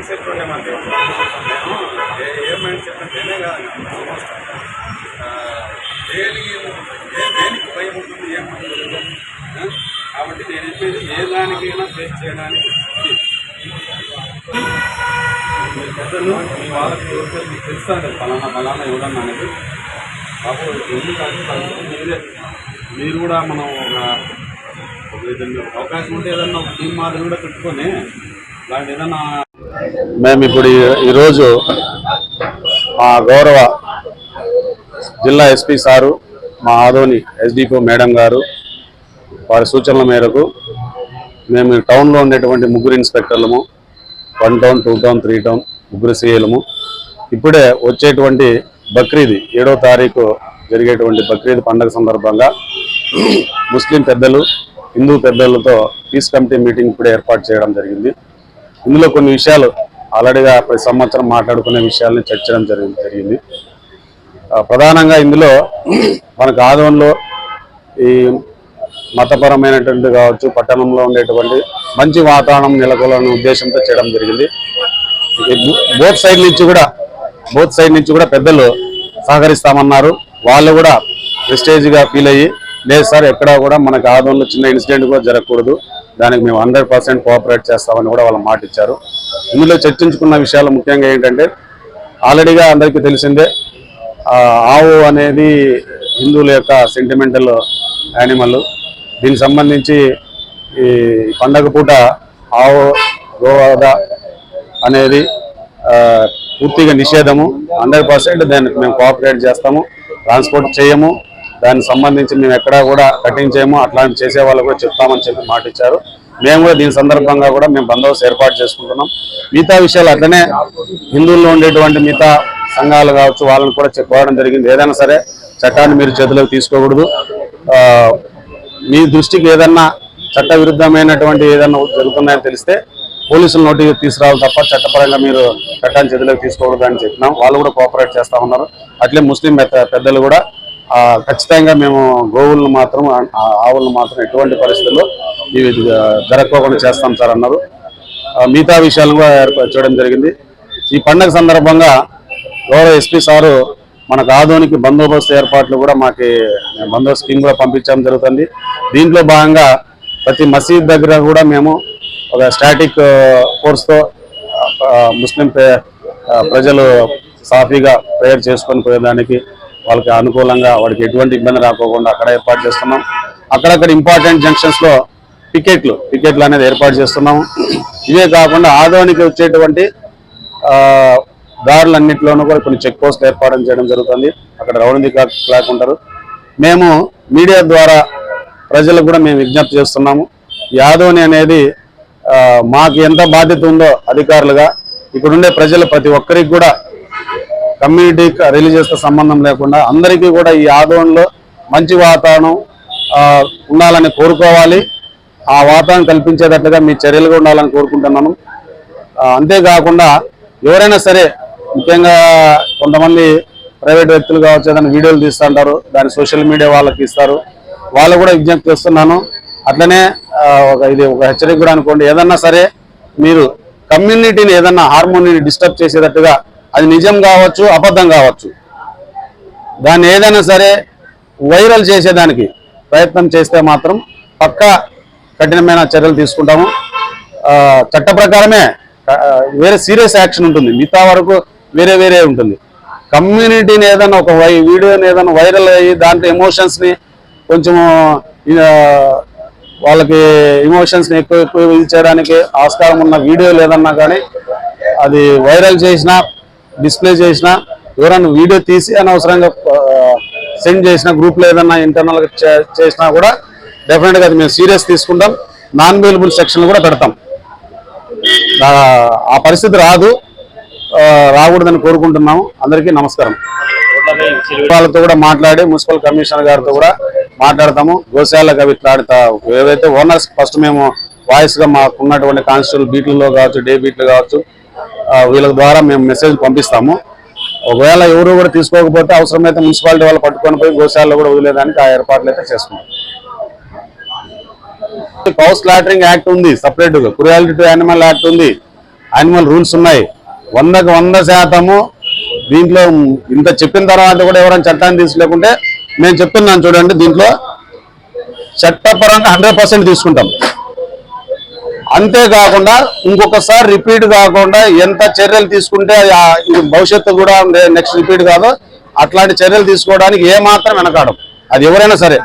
Mind set ఉండే మనకి నేను ఏ- ఏ మైండ్ సెట్ నేనే కాదు. ఆల్మోస్ట్ దేనికి ఏ దేనికి భయం ఉంటుంది ఏం ఉంటుంది కాబట్టి నేను చెప్పేది ఏ దానికైనా ఫేస్ చేయడానికి పెద్దలు మీ వాళ్ళకి ఎవరికైనా మీకు తెలుసా ఫలానా ఫలానా ఎవరన్నా అనేది? అప్పుడు ఎందుకంటే పరిస్థితి మీరే మీరు కూడా మనం ఒక ఏదైనా అవకాశం ఉంటే ఏదన్నా ఒక టీం మాదిరి కూడా పెట్టుకొని ఇలాంటి ఏదన్నా మేము ఇప్పుడు ఈ- ఈరోజు మా గౌరవ జిల్లా ఎస్పీ సారు మా ఆదోని ఎస్డిపో మేడం గారు వారి సూచనల మేరకు మేము టౌన్లో ఉండేటువంటి ముగ్గురు ఇన్స్పెక్టర్లము one town two town three town ముగ్గురు సీఏలము ఇప్పుడే వచ్చేటువంటి బక్రీద్ ఏడో తారీఖు జరిగేటువంటి బక్రీద్ పండుగ సందర్భంగా ముస్లిం పెద్దలు హిందూ పెద్దలతో పీస్ కమిటీ మీటింగ్ ఇప్పుడే ఏర్పాటు చేయడం జరిగింది. ఇందులో కొన్ని విషయాలు ఆల్రెడీగా ప్రతి సంవత్సరం మాట్లాడుకునే విషయాల్ని చర్చడం జరిగింది. జరిగింది ప్రధానంగా ఇందులో మనకు ఆదోన్లో ఈ మతపరమైనటువంటి కావచ్చు పట్టణంలో ఉండేటువంటి మంచి వాతావరణం నెలకొల్లని ఉద్దేశంతో చేయడం జరిగింది. బోత్ సైడ్ నుంచి కూడా బోత్ సైడ్ నుంచి కూడా పెద్దలు సహకరిస్తామన్నారు. వాళ్ళు కూడా ప్రెస్టేజ్గా ఫీల్ అయ్యి లేదు సార్ ఎక్కడా కూడా మనకు ఆదంలో చిన్న ఇన్సిడెంట్ కూడా జరగకూడదు. దానికి మేము హండ్రెడ్ పర్సెంట్ కోఆపరేట్ చేస్తామని కూడా వాళ్ళు మాట ఇచ్చారు. ఇందులో చర్చించుకున్న విషయాలు ముఖ్యంగా ఏంటంటే ఆల్రెడీగా అందరికీ తెలిసిందే ఆవు అనేది హిందువుల యొక్క సెంటిమెంటల్ యానిమల్ దీనికి సంబంధించి ఈ పండగ పూట ఆవు గోవాద అనేది పూర్తిగా నిషేధము. హండ్రెడ్ పర్సెంట్ దానికి మేము కోఆపరేట్ చేస్తాము ట్రాన్స్పోర్ట్ చేయము. దానికి సంబంధించి మేము ఎక్కడా కూడా కటింగ్ చేయము అట్లాంటి చేసే వాళ్ళు కూడా చెప్తామని చెప్పి మాట ఇచ్చారు. మేము కూడా దీని సందర్భంగా కూడా మేము బందోబస్తు ఏర్పాటు చేసుకుంటున్నాం. మిగతా విషయాలు అట్లనే హిందువుల్లో ఉండేటువంటి మిగతా సంఘాలు కావచ్చు వాళ్ళని కూడా చెప్పడం జరిగింది. ఏదైనా సరే చట్టాన్ని మీరు చేతిలోకి తీసుకోకూడదు. మీ దృష్టికి ఏదన్నా చట్ట విరుద్ధమైనటువంటి ఏదన్నా జరుగుతున్నాయని తెలిస్తే పోలీసులు నోటికి తీసుకురావాలి తప్ప చట్టపరంగా మీరు చట్టాన్ని చేతిలోకి తీసుకోకూడదు అని చెప్పినాం. వాళ్ళు కూడా కోఆపరేట్ చేస్తా ఉన్నారు. అట్లే ముస్లిం పెద్ద- పెద్దలు కూడా ఖచ్చితంగా మేము గోవులను మాత్రం ఆవులను మాత్రం ఎటువంటి పరిస్థితుల్లో ఇవి జరగకోకుండా చేస్తాం సార్ అన్నారు. మిగతా విషయాలను కూడా ఏర్పాటు చేయడం జరిగింది. ఈ పండగ సందర్భంగా గౌరవ ఎస్పీ సారు మనకు ఆధునిక బందోబస్తు ఏర్పాట్లు కూడా మాకు బందోబస్తు స్కీమ్ కూడా పంపించడం జరుగుతుంది. దీంట్లో భాగంగా ప్రతి మసీద్ దగ్గర కూడా మేము ఒక స్టాటిక్ ఫోర్స్తో ముస్లిం ప్రే- ప్రజలు సాఫీగా ప్రేయర్ చేసుకొని పోయేదానికి వాళ్ళకి అనుకూలంగా వాడికి ఎటువంటి ఇబ్బంది రాకోకుండా అక్కడ ఏర్పాటు చేస్తున్నాం. అక్కడక్కడ ఇంపార్టెంట్ జంక్షన్స్లో పికెట్లు పికెట్లు అనేది ఏర్పాటు చేస్తున్నాము ఇవే కాకుండా ఆదోనికి వచ్చేటువంటి దారులన్నింటిలోనూ కూడా కొన్ని చెక్ పోస్టులు ఏర్పాటు చేయడం జరుగుతుంది. అక్కడ రౌండ్ ది క్లాక్ ఉంటారు. మేము మీడియా ద్వారా ప్రజలకు కూడా మేము విజ్ఞప్తి చేస్తున్నాము. ఈ ఆదోని అనేది మాకు ఎంత బాధ్యత ఉందో అధికారులుగా ఇక్కడుండే ప్రజలు ప్రతి ఒక్కరికి కూడా కమ్యూనిటీ రిలీజియస్ సంబంధం లేకుండా అందరికీ కూడా ఈ ఆందోళనలో మంచి వాతావరణం ఉండాలని కోరుకోవాలి. ఆ వాతావరణం కల్పించేటట్లుగా మీ చర్యలుగా ఉండాలని కోరుకుంటున్నాను. అంతేకాకుండా ఎవరైనా సరే ముఖ్యంగా కొంతమంది ప్రైవేట్ వ్యక్తులు కావచ్చు ఏదైనా వీడియోలు తీస్తుంటారు దాన్ని సోషల్ మీడియా వాళ్ళకి ఇస్తారు. వాళ్ళు కూడా విజ్ఞప్తి చేస్తున్నాను. అట్లనే ఒక ఇది ఒక హెచ్చరిక కూడా అనుకోండి. ఏదన్నా సరే మీరు కమ్యూనిటీని ఏదన్నా హార్మోనీని డిస్టర్బ్ చేసేటట్టుగా అది నిజం కావచ్చు అబద్ధం కావచ్చు. దాన్ని ఏదైనా సరే వైరల్ చేసేదానికి ప్రయత్నం చేస్తే మాత్రం పక్కా కఠినమైన చర్యలు తీసుకుంటాము. చట్ట ప్రకారమే వేరే సీరియస్ యాక్షన్ ఉంటుంది. మిగతా వరకు వేరే వేరే ఉంటుంది. కమ్యూనిటీని ఏదైనా ఒక వై వీడియోని ఏదైనా వైరల్ అయ్యి దాంట్లో ఎమోషన్స్ని కొంచెము వాళ్ళకి ఎమోషన్స్ని ఎక్కువ ఎక్కువ ఇది చేయడానికి ఆస్కారం ఉన్న వీడియోలు ఏదన్నా కానీ అది వైరల్ చేసినా డిస్ప్లే చేసినా ఎవరైనా వీడియో తీసి అనవసరంగా సెండ్ చేసిన గ్రూప్లో ఏదన్నా ఇంటర్నల్గా చేసినా కూడా డెఫినెట్గా అది మేము సీరియస్ తీసుకుంటాం. నాన్ అవైలబుల్ సెక్షన్ కూడా పెడతాం. ఆ- పరిస్థితి రాదు. రాకూడదని కోరుకుంటున్నాము. అందరికీ నమస్కారం. వాళ్ళతో కూడా మాట్లాడి మున్సిపల్ కమిషనర్ గారితో కూడా మాట్లాడతాము. గోశాలకు అవి ఇట్లా ఏదైతే ఓనర్స్ ఫస్ట్ మేము వాయిస్గా మాకున్నటువంటి మాకు ఉన్నటువంటి కానిస్టేబుల్ బీట్లలో కావచ్చు డే బీట్లు కావచ్చు వీళ్ళ ద్వారా మేము మెసేజ్ పంపిస్తాము. ఒకవేళ ఎవరు కూడా తీసుకోకపోతే అవసరమైతే మున్సిపాలిటీ వాళ్ళు పట్టుకొని పోయి గోశాలలో కూడా వదిలేదానికి ఆ ఏర్పాట్లు అయితే చేసుకున్నాం కౌ స్లాటరింగ్ యాక్ట్ ఉంది సపరేట్గా క్రుయాలిటీ టు యానిమల్ యాక్ట్ ఉంది. యానిమల్ రూల్స్ ఉన్నాయి. వందకు వంద శాతము దీంట్లో ఇంత చెప్పిన తర్వాత కూడా ఎవరైనా చట్టాన్ని తీసులేకుంటే నేను చెప్తున్నాను చూడండి దీంట్లో చట్టపరంగా హండ్రెడ్ పర్సెంట్ తీసుకుంటాం. అంతేకాకుండా ఇంకొకసారి రిపీట్ కాకుండా ఎంత చర్యలు తీసుకుంటే భవిష్యత్తు కూడా నెక్స్ట్ రిపీట్ కాదో. అట్లాంటి చర్యలు తీసుకోవడానికి ఏమాత్రం వెనకాడం. అది ఎవరైనా సరే.